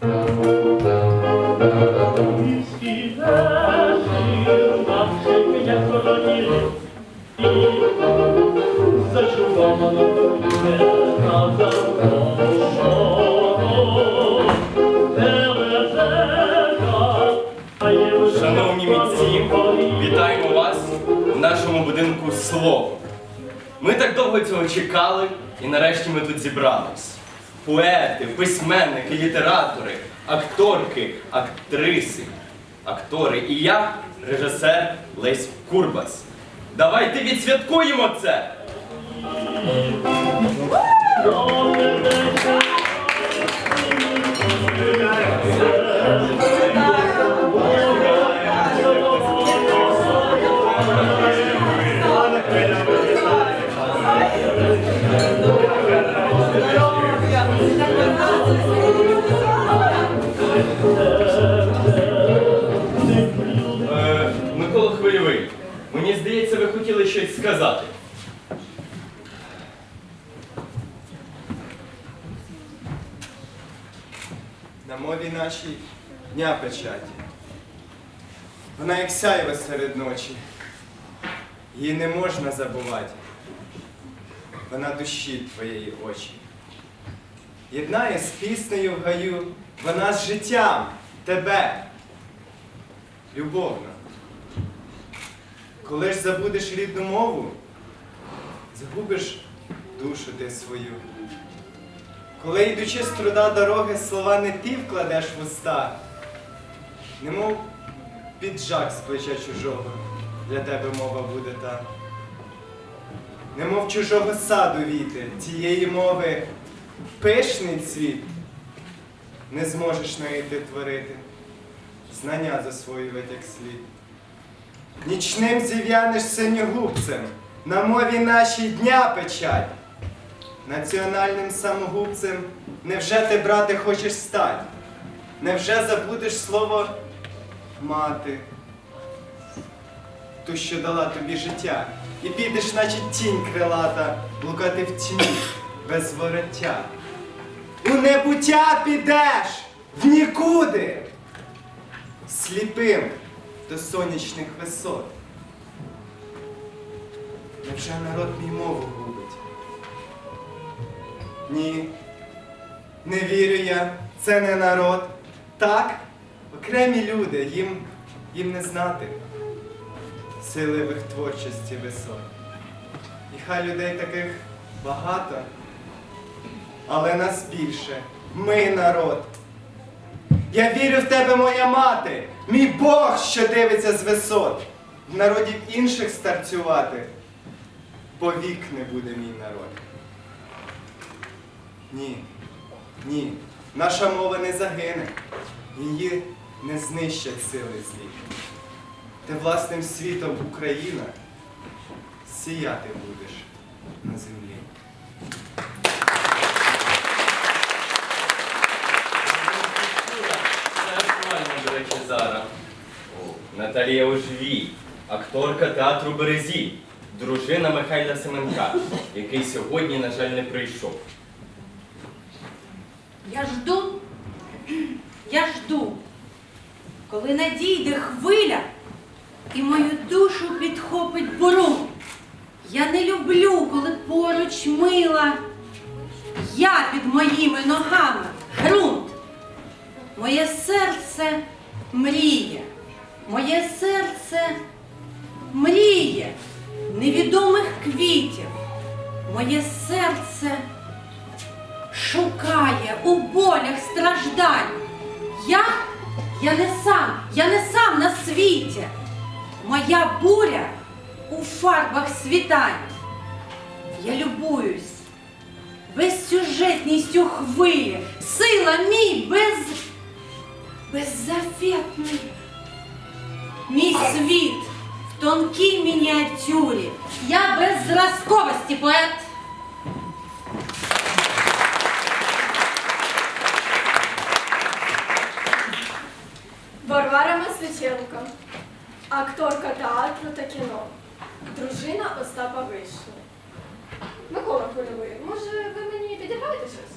Шановні митці, вітаємо вас в нашому будинку слово. Ми так довго цього чекали, і нарешті ми тут зібрались. Поети, письменники, літератори, акторки, актриси, актори і я, режисер Лесь Курбас. Давайте відсвяткуємо це! Сказати. На мові нашій дня печаті. Вона як сяйва серед ночі. Її не можна забувати. Вона душі твоєї очі. Єднає з піснею в гаю, вона з життям тебе. Любовна. Коли ж забудеш рідну мову, загубиш душу ти свою. Коли йдучи з труда дороги, слова не ти вкладеш в уста, немов піджак з плеча чужого, для тебе мова буде та. Немов чужого саду віти, тієї мови пишний цвіт, не зможеш знайти творити, знання засвоювати як слід. Нічним зів'янеш синьогубцем, на мові нашій дня печать. Національним самогубцем невже ти, брате, хочеш стати? Невже забудеш слово мати, ту, що дала тобі життя, і підеш, наче тінь крилата, блукати в тіні без вороття. У небуття підеш в нікуди, сліпим до сонячних висот. Невже народ мій мову губить? Ні, не вірю я, це не народ. Так, окремі люди, їм, їм не знати сили в їх творчості висот. І хай людей таких багато, але нас більше. Ми народ. Я вірю в тебе, моя мати, мій Бог, що дивиться з висот. В народів інших старцювати, повік не буде мій народ. Ні, ні, наша мова не загине, її не знищать сили злі. Ти власним світом Україна сіяти будеш на землі. Речі, зараз. Наталія Ожвій, акторка театру Березі, дружина Михайла Семенка, який сьогодні, на жаль, не прийшов. Я жду, я жду, коли надійде хвиля і мою душу підхопить бурун. Я не люблю, коли поруч мила. Я під моїми ногами ґрунт. Моє серце мріє, моє серце мріє невідомих квітів. Моє серце шукає у болях страждань. Я, я не сам, я не сам на світі. Моя буря у фарбах світань. Я любуюсь безсюжетністю хвилі, сила мій без. Мій світ в тонкій мініатюрі. Я без зразковості поет. Варвара Масличенко, акторка театру та кіно, дружина Остапа Вишні. Микола Кольовий, може ви мені підіграєте щось?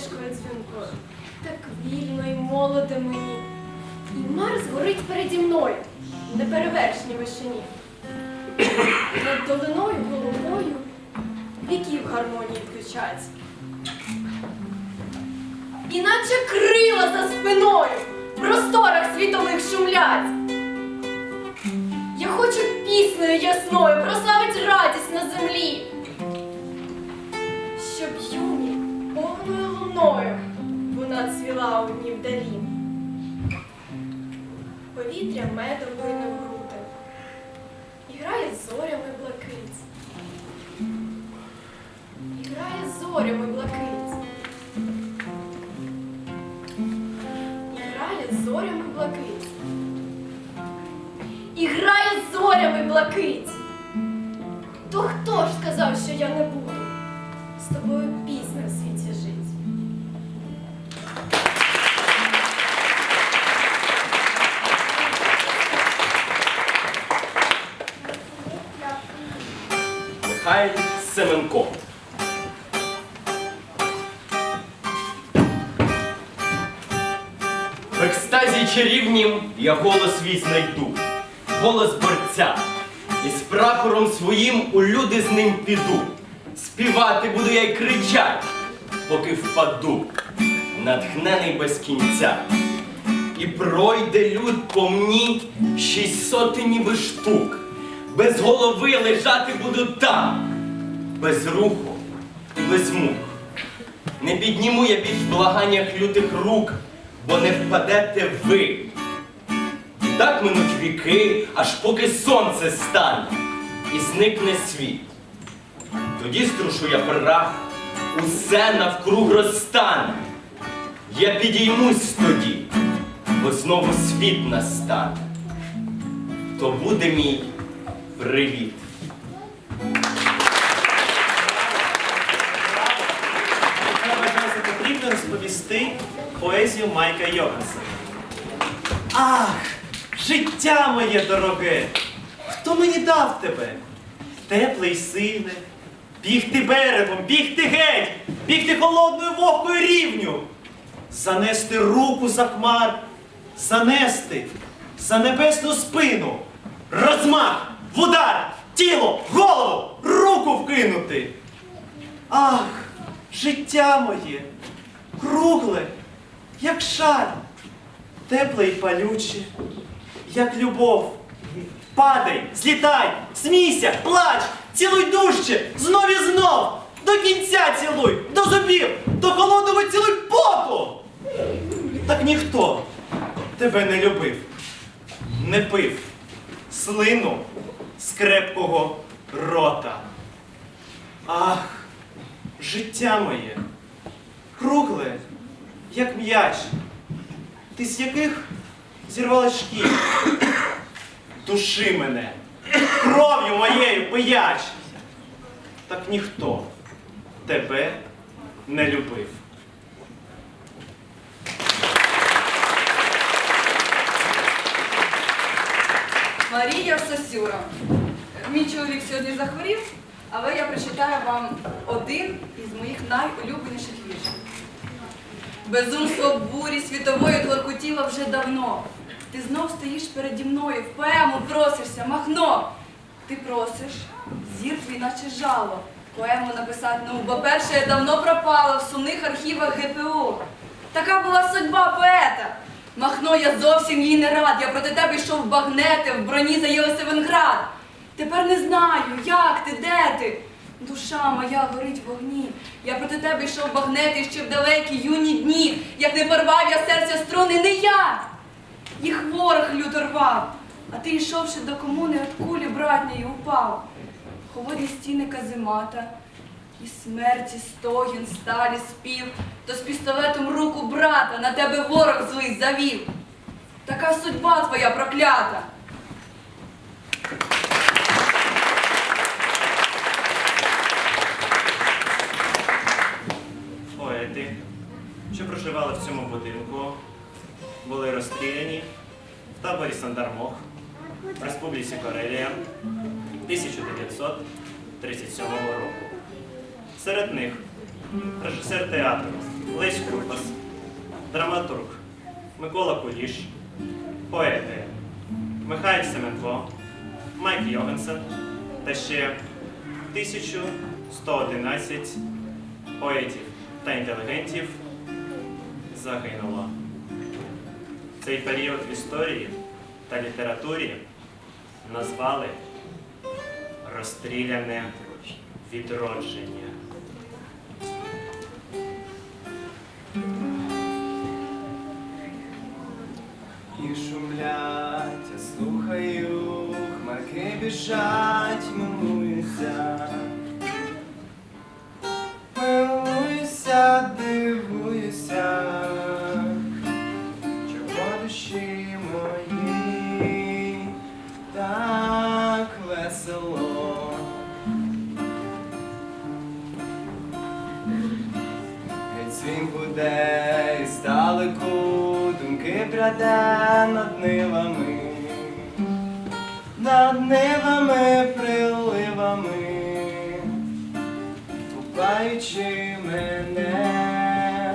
Колючкою дзвінкою. Так вільно і молоде мені. І Марс горить переді мною, в неперевершній вишині. Над долиною головою віків гармонії включать. Іначе крила за спиною в просторах світових шумлять. Я хочу піснею ясною прославить радість на землі, луною вона цвіла у дні вдалі. Повітря медом лине в груди, і грає зорями блакить. І грає зорями блакить. Я голос свій знайду, голос борця, і з прапором своїм у люди з ним піду. Співати буду я й кричать, поки впаду, натхнений без кінця. І пройде люд по мені шість сотень ніби штук. Без голови лежати буду там, без руху і без мук. Не підніму я більш благаннях лютих рук, бо не впадете ви. Так минуть віки, аж поки сонце стане і зникне світ. Тоді струшу я прах, усе навкруг розтане. Я підіймусь тоді, бо знову світ настане. То буде мій привіт. Потрібно розповісти поезію Майка Йоганса. Ах, життя моє дороге! Хто мені дав тебе? Тепле й сильне, бігти берегом, бігти геть, бігти холодною вогкою рівню, занести руку за хмар, занести за небесну спину, розмах, в удар, тіло, голову, руку вкинути. Ах, життя моє, кругле, як шар, тепле й палюче, як любов. Падай, злітай, смійся, плач, цілуй дужче, знов і знов, до кінця цілуй, до зубів, до холодного цілуй поту. Так ніхто тебе не любив, не пив слину з крепкого рота. Ах, життя моє, кругле, як м'яч, ти з яких зірвала шкір. Души мене, кров'ю моєю пияч. Так ніхто тебе не любив. Марія Сосюра. Мій чоловік сьогодні захворів, але я прочитаю вам один із моїх найулюбленіших віршів. Безумство бурі світової торкотіло вже давно. Ти знов стоїш переді мною, в поему просишся, махно. Ти просиш, зір твій наче жало. Поему написати, ну, бо перше я давно пропала в сумних архівах ГПУ. Така була судьба поета. Махно, я зовсім їй не рад. Я проти тебе йшов в багнети, в броні за Єлисавенград. Тепер не знаю, як ти, де ти. Душа моя горить в вогні. Я проти тебе йшов багнети ще в далекі юні дні. Як не порвав я серця струни, не я. Їх ворог люто рвав. А ти, йшовши до комуни, от кулі братньої упав. Холодні стіни каземата, і смерті стогін, сталі спів, то з пістолетом руку брата на тебе ворог злий завів. Така судьба твоя проклята. Поети, що проживали в цьому будинку, були розстріляні в таборі Сандармох в Республіці Карелія 1937 року. Серед них режисер театру Лесь Крупас, драматург Микола Куліш, поети Михайль Семенко, Майк Йогансен та ще 1111 поетів та інтелігентів загинуло. Цей період в історії та літературі назвали розстріляне відродження. Буде і здалеку думки пряде над нивами, над нивами приливами, купаючи мене,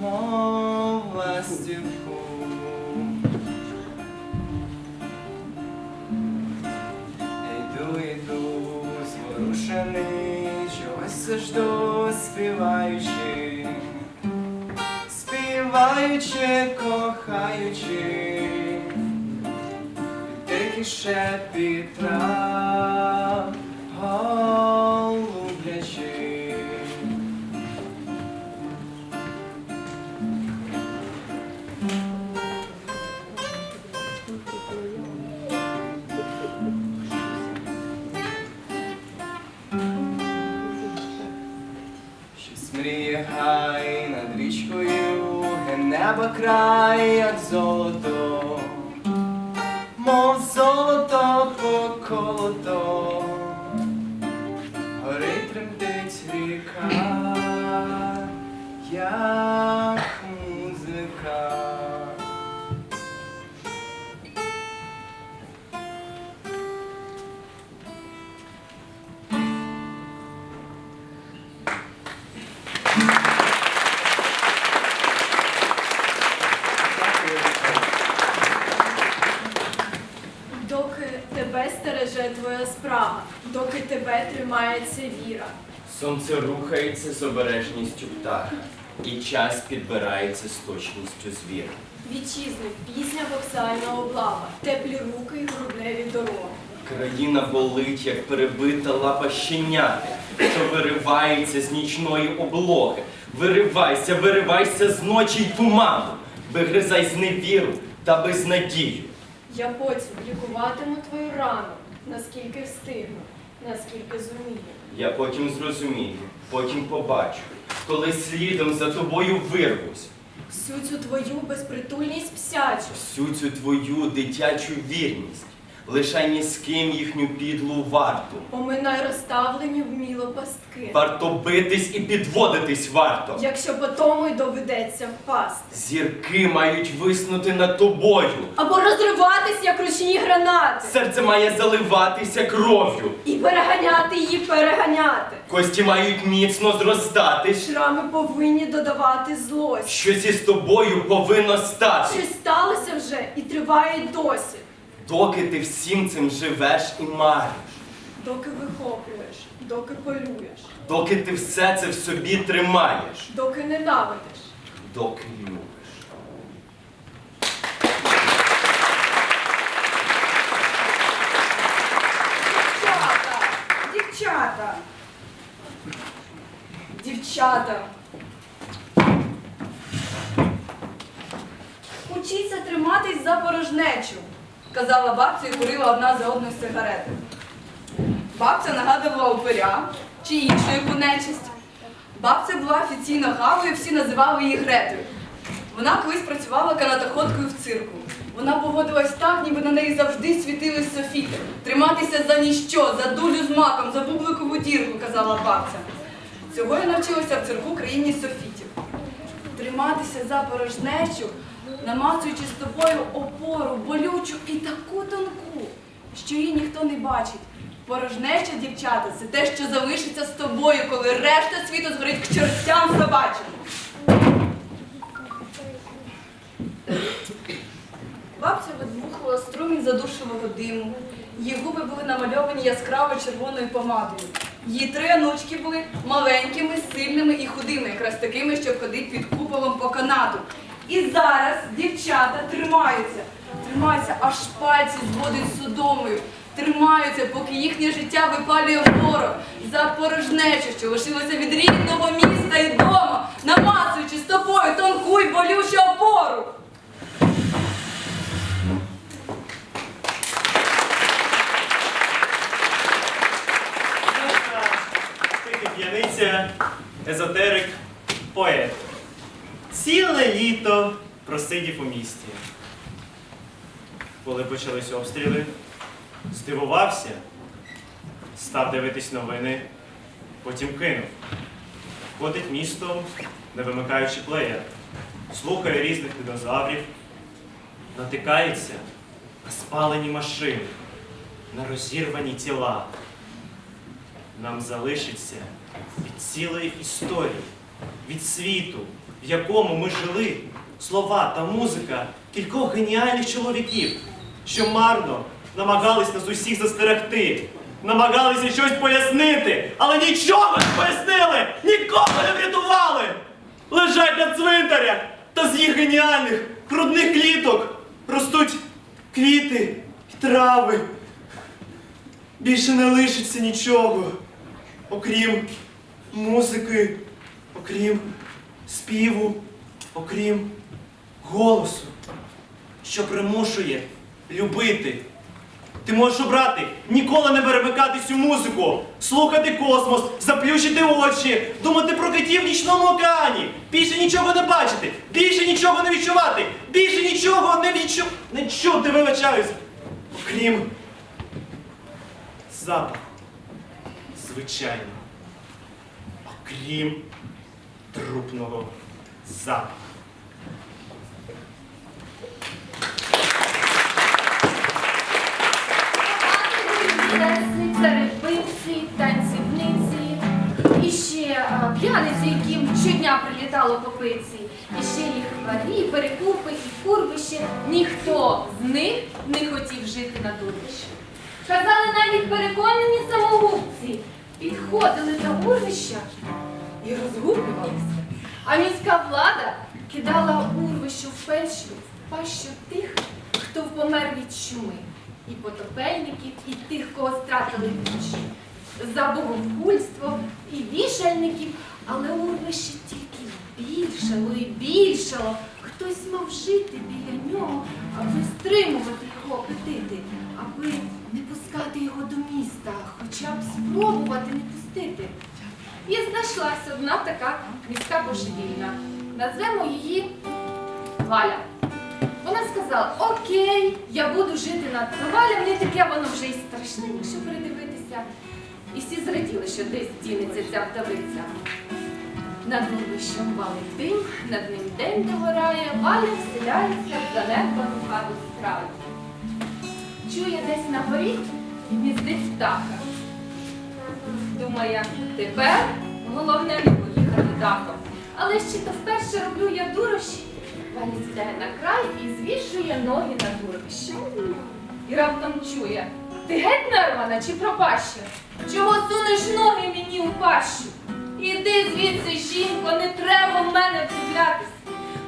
мов ластівку. Йду, йду, зворушений, чогось жду, співаючи, кохаючи, тихий шепіт трав, голублячи. Щось мріє гай край, як золото, стереже справа, доки тебе тримається віра. Сонце рухається з обережністю птаха, і час підбирається з точністю звіра. Вітчизни, пісня вокзальна облава, теплі руки й грудневі дороги. Країна болить, як перебита лапа щеняти, що виривається з нічної облоги. Виривайся, виривайся з ночі й туману, вигризай зневіру та безнадію. Я потім лікуватиму твою рану, наскільки встигну, наскільки зумію. Я потім зрозумію, потім побачу, коли слідом за тобою вирвусь, Всю цю твою безпритульність псячу. всю цю твою дитячу вірність, лишай ні з ким їхню підлу варту. Поминай розставлені вміло пастки. Варто битись і підводитись варто. Якщо по тому й доведеться впасти. Зірки мають виснути над тобою. Або розриватись, як ручні гранати. Серце має заливатися кров'ю. І переганяти її, переганяти. Кості мають міцно зростатись. Шрами повинні додавати злость. Щось із тобою повинно стати. Щось сталося вже і триває досі. Доки ти всім цим живеш і мариш. Доки вихоплюєш, доки полюєш, Доки ти все це в собі тримаєш. доки ненавидиш. Доки любиш. Дівчата! Дівчата! Дівчата! Учіться триматись за порожнечу, казала бабця і курила одна за одною сигарети. Бабця нагадувала упиря чи іншу яку нечисть. Бабця була офіційно гавою, всі називали її Гретою. Вона колись працювала канатоходкою в цирку. Вона поводилась так, ніби на неї завжди світились софіти. Триматися за ніщо, за дулю з маком, за бубликову дірку, казала бабця. Цього я навчилася в цирку країні софітів триматися за порожнечу, намацуючи з тобою опору, болючу і таку тонку, що її ніхто не бачить. Порожнеча, дівчата, це те, що залишиться з тобою, коли решта світу згорить к чортям собачим. Бабця видбухувала струмінь задушливого диму. Її губи були намальовані яскраво червоною помадою. Її три онучки були маленькими, сильними і худими, якраз такими, щоб ходити під куполом по канату. І зараз дівчата тримаються, тримаються, аж пальці зводить судомою. Тримаються, поки їхнє життя випалює ворог за порожнечу, що лишилося від рідного міста і дома, намацуючи стопою тонку й болючу опору. Тихий п'яниця, езотерик, поет. Ціле літо просидів у місті. Коли почались обстріли, здивувався, став дивитись новини, потім кинув. Ходить містом, не вимикаючи плеєр, слухає різних динозаврів, натикається на спалені машини, на розірвані тіла нам залишиться від цілої історії, від світу, в якому ми жили, слова та музика кількох геніальних чоловіків, що марно намагались нас усіх застерегти, намагалися щось пояснити, але нічого не пояснили, нікого не врятували. Лежать на цвинтарях та з їх геніальних грудних кліток ростуть квіти і трави. Більше не лишиться нічого, окрім музики, окрім співу, окрім голосу, що примушує любити. Ти можеш обрати ніколи не перемикати цю музику, слухати космос, заплющити очі, думати про китів в нічному океані, більше нічого не бачити, більше нічого не відчувати, більше нічого не відчу... не чути, вибачаюсь, окрім запах. Звичайно. Окрім трупного запаху. Щодня прилітало по пиці, і ще ліхварі, перекупи і курбище. Ніхто з них не хотів жити на дурищі. Казали навіть переконані самогубці, підходили до урвища і розгублювалися. А міська влада кидала урвищу в печу, в пащу тих, хто помер від чуми, і потопельників, і тих, кого стратили вічі, за богохульство і вішальників, але урвище тільки більшало і більшало. Хтось мав жити біля нього, аби стримувати його апетити, аби не пускати його до міста, хоча б спробувати не пустити. І знайшлася одна така міська божевільна. Назвемо її Валя. Вона сказала, окей, я буду жити над Валя, не таке воно вже й страшне, якщо передивитися. І всі зраділи, що десь дінеться ця вдовиця. Над лубищем валить дим, над ним день догорає, Валя вселяється в занедбану хату з. Чує десь на горі гніздить птаха. Думає, тепер головне не поїхати дахом. Але ще то вперше роблю я дурощі. Валя сідає на край і звішує ноги на дурощі. І раптом чує, ти геть нарвана чи пропаща? Чого сунеш ноги мені у пащу? Іди звідси, жінко, не треба в мене вдивлятися.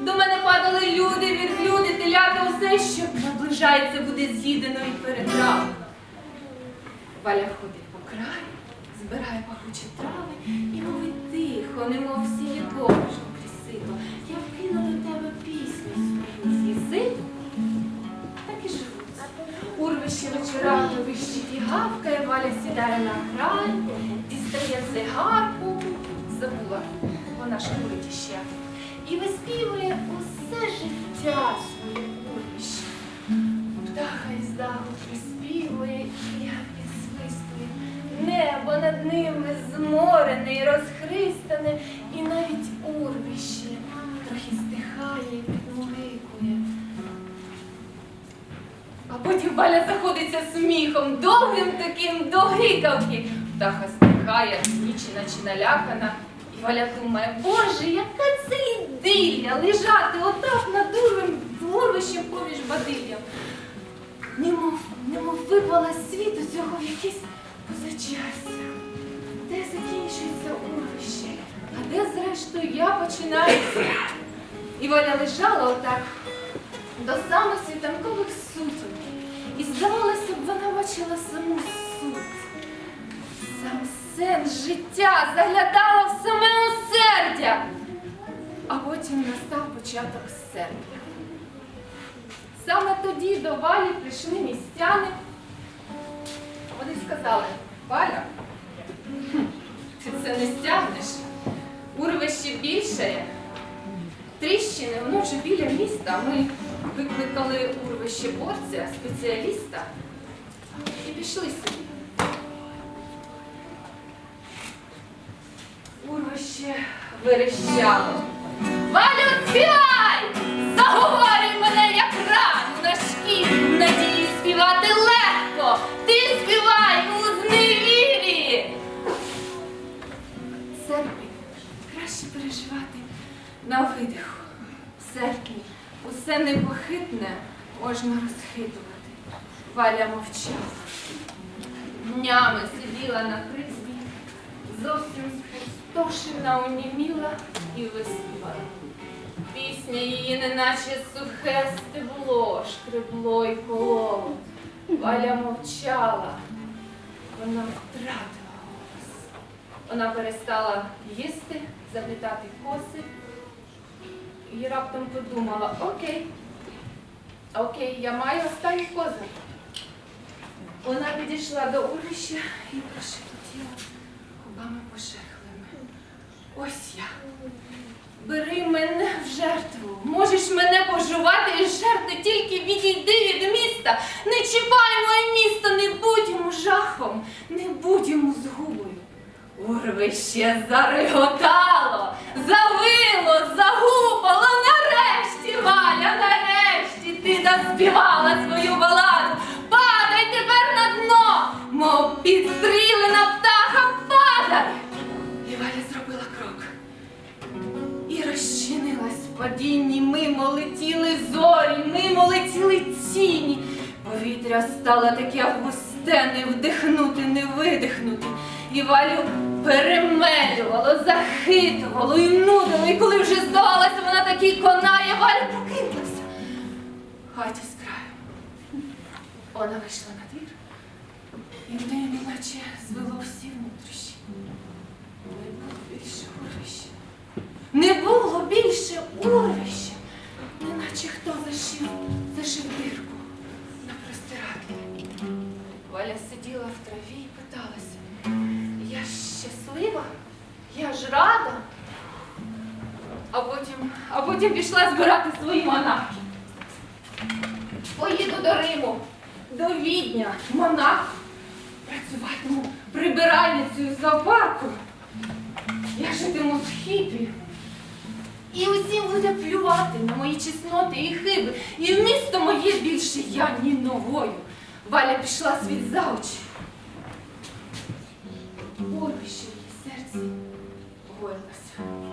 До мене падали люди, вірблюди, телята, усе, що наближається, буде з'їдено і перетравлено. Валя ходить по краю, збирає пахучі трави і мовить тихо, немов сіє божко крісито. Я вкину до тебе пісню свою з'їси, так і живуть. Урвище вечорами вищить і гавкає, Валя сідає на край, дістає цигарку, забула, вона ж курить іще. І виспівує усе життя своє урвище. Птаха із даху приспівує і я підсвистує. Небо над ними зморене і розхристане, і навіть урвище трохи стихає і підмугикує. А потім Валя заходиться сміхом, довгим таким до гикавки. Птаха стихає, знічена чи налякана. Валя думає, боже, яка це ідилля лежати отак над урвим урвищем поміж бадиллям. Немов, немов випала світу цього в якесь позачастя. Де закінчується урвище, а де зрештою я починаюся. І Валя лежала отак до самих світанкових сутінок. І здавалося б, вона бачила саму суть. Сам сенс життя заглядала в саме усердя. А потім настав початок серпня. Саме тоді до Валі прийшли містяни. Вони сказали, Валя, ти це не стягнеш. Урвище більшає. Тріщини, вже біля міста. Ми викликали урвище борця, спеціаліста, і пішли собі. Урвище верещало. Валю, співай! Заговорюй мене, як рану на шкірі, надії співати легко. Ти співай у зневірі. Серпень краще переживати на видиху. В серпні усе непохитне можна розхитувати. Валя мовчала. Днями сиділа на призбі, зовсім спустошена, оніміла і виспівала. Пісня її, неначе сухе стебло, шкребло й кололо. Валя мовчала. Вона втратила голос. Вона перестала їсти, заплітати коси. І раптом подумала, окей, окей, я маю останній козир. Вона підійшла до урища і прошепотіла губами пошерхлими. Ось я. Бери мене в жертву. Можеш мене пожувати і жерти, тільки відійди від міста. Не чіпай моє місто, не будь йому жахом, не будь йому згубою. Урвище зареготало, завило, загупало. Нарешті, Валя, нарешті ти заспівала мимо тіні. Повітря стало таке густе, не вдихнути, не видихнути. І Валю перемелювало, захитувало і нудило. І коли вже здавалося, вона таки конає, Валя прокинулася. Хаті з краю. Вона вийшла на двір, і в неї неначе звело всі внутрішні. Не було більше урвища. Не було більше урвища, неначе хто зашив, зашив дирку на простирадлі. Валя сиділа в траві і питалася, я ж щаслива, я ж рада. А потім, а потім пішла збирати свої монахи. Поїду до Риму, до Відня, монах. Працюватиму прибиральницею в зоопарку. Я житиму в хіпі. І усім буде плювати на мої чесноти і хиби. І в місто моє більше я ні ногою. Валя пішла світ за очі. В її серці гоїлося.